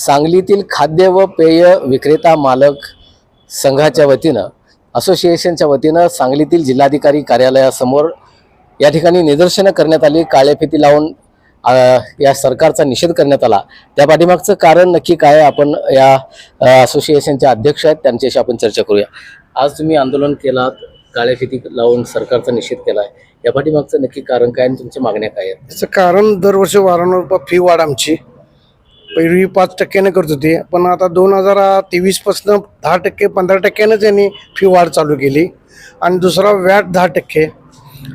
सांगलीतील खाद्य व पेय विक्रेता मालक संघाच्या वतीनं असोसिएशनच्या वतीनं सांगलीतील जिल्हाधिकारी कार्यालयासमोर या ठिकाणी निदर्शनं करण्यात आली. काळ्या फिती लावून या सरकारचा निषेध करण्यात आला. त्या पाठीमागचं कारण नक्की काय आपण या असोसिएशनचे अध्यक्ष आहेत. त्यांच्याशी आपण चर्चा करूया. आज तुम्ही आंदोलन केलात काळ्या फिती लावून सरकारचा निषेध केला आहे या पाठीमागचं नक्की कारण काय आणि तुमच्या मागण्या काय आहेत? त्याचं कारण दरवर्षी वारंवार फी वाढ आमची. पहिली पाच टक्क्याने करत होती. पण आता दोन हजार तेवीसपासून दहा टक्के पंधरा टक्क्यानं यांनी फी वाढ चालू केली. आणि दुसरा व्याट दहा टक्के.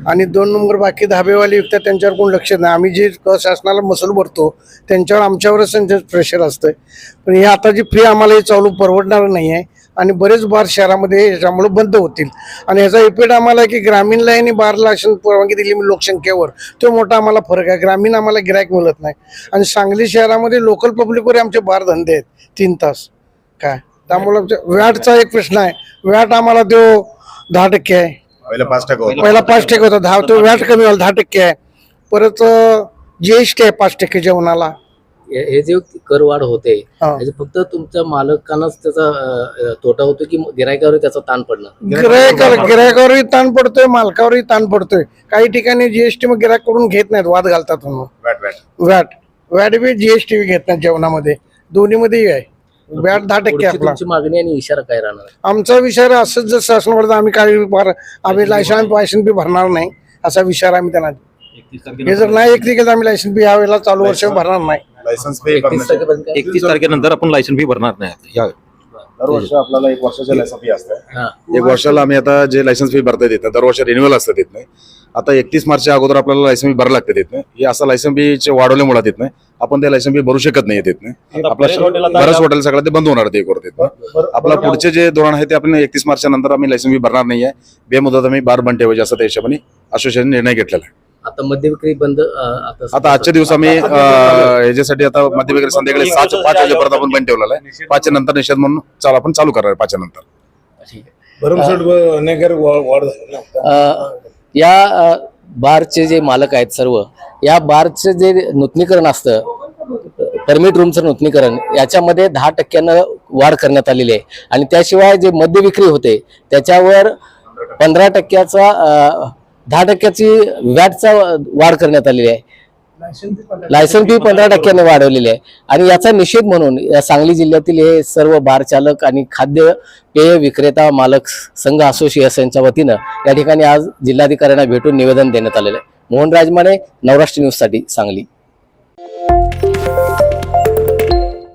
आणि दोन नंबर बाकी धाबेवाले विकतात त्यांच्यावर कोण लक्ष नाही. आम्ही जे शासनाला मसूल भरतो त्यांच्यावर आमच्यावरच त्यांचं प्रेशर असतं पण हे आता जी फी आम्हाला हे चालू परवडणार नाही आहे आणि बरेच बार शहरामध्ये याच्यामुळे बंद होतील. आणि ह्याचा इफेक्ट आम्हाला आहे की ग्रामीणला आणि बारला अशी परवानगी दिली लोकसंख्येवर. तो मोठा आम्हाला फरक आहे. ग्रामीण आम्हाला गिरायक मिळत नाही. आणि सांगली शहरामध्ये लोकल पब्लिकवर आमचे बार धंदे आहेत. तीन तास. काय? त्यामुळे आमच्या व्याटचा एक प्रश्न आहे. व्याट आम्हाला तो दहा टक्के आहे. पहिलं पाच टक्के होतं. दहा तो व्याट कमी झाला दहा टक्के आहे. परत जीएसटी आहे पाच टक्के जेवणाला. हे जे करवाढ होते हा. त्याचे फक्त तुमच्या मालकांनाच त्याचा तोटा होतो की गिरायकावर त्याचा ताण पडणं गिरायकावर गिरायकावरही ताण पडतोय मालकावरही ताण पडतोय. काही ठिकाणी जीएसटी मग गिरायककडून घेत नाहीत वाद घालतात म्हणून. वॅट वॅट बी जीएसटी घेत नाहीत जेवणामध्ये. दोन्हीमध्ये आहे. वॅट दहा टक्के आपला. तुमची मागणी आणि इशारा काय राहणार? आमचा विचार असंच जर शासन वाढतं आम्ही काही आम्ही लायसन लायसन बी भरणार नाही असा विचार आम्ही त्यांना हे जर नाही एक तर आम्ही लायसन बी ह्या वेळेला चालू वर्ष भरणार नाही. लायसन्स पे एकतीस तारखेपर्यंत काय? एकतीस तारखेनंतर आपण लायसन फी भरणार नाही या दरवर्षी आपल्याला एक वर्षाची लायसन फी असते. हा. एक वर्षाला आम्ही आता जे लायसन्स फी भरता येत नाही दरवर्षी रिन्युअल असतं देत नाही आता एकतीस मार्चच्या अगोदर आपल्याला लायसन फी भरायला लागते देत नाही हे असं लायसन फीचे वाढवल्यामुळे नाही आपण ते लायसन फी भरू शकत नाही नाही आपला बरंच हॉटेल सगळं ते बंद होणार ते एक वर देत नाही आपला पुढचे जे धोरण आहे ते आपण एकतीस मार्चच्या नंतर आम्ही लायसन फी भरणार नाही आहे बेमुदत आम्ही बार बंद ठेवायचे असं त्या हिशोबाने असोसिएशन निर्णय घेतलेला आहे. आता मद्य विक्री बंद आता आता आजच्या दिवस आम्ही अं, ह्याच्यासाठी आता मध्य वगैरे संध्याकाळी सात पाच वाजेपर्यंत आपण बंद ठेवलेला आहे. पाचच्या नंतर निषेध म्हणून चालू आपण चालू करणार आहे पाचच्या नंतर. ठीक आहे. या बारचे जे मालक आहेत सर्व या बारचं जे नूतनीकरण असतं परमिट रूमचं नूतनीकरण याच्यामध्ये दहा टक्क्यानं वाढ करण्यात आलेली आहे. आणि त्याशिवाय जे मद्य विक्री होते त्याच्यावर पंधरा टक्क्याचा दहा टक्क्याची व्हॅटचा वाढ करण्यात आलेली आहे. लायसन फी पंधरा टक्क्याने वाढवलेली आहे. आणि याचा निषेध म्हणून या सांगली जिल्ह्यातील हे सर्व बार चालक आणि खाद्य पेय विक्रेता मालक संघ असोसिएशनच्या वतीनं या ठिकाणी आज जिल्हाधिकाऱ्यांना भेटून निवेदन देण्यात आलेलं आहे. मोहन राजमाने नवराष्ट्र न्यूजसाठी सांगली.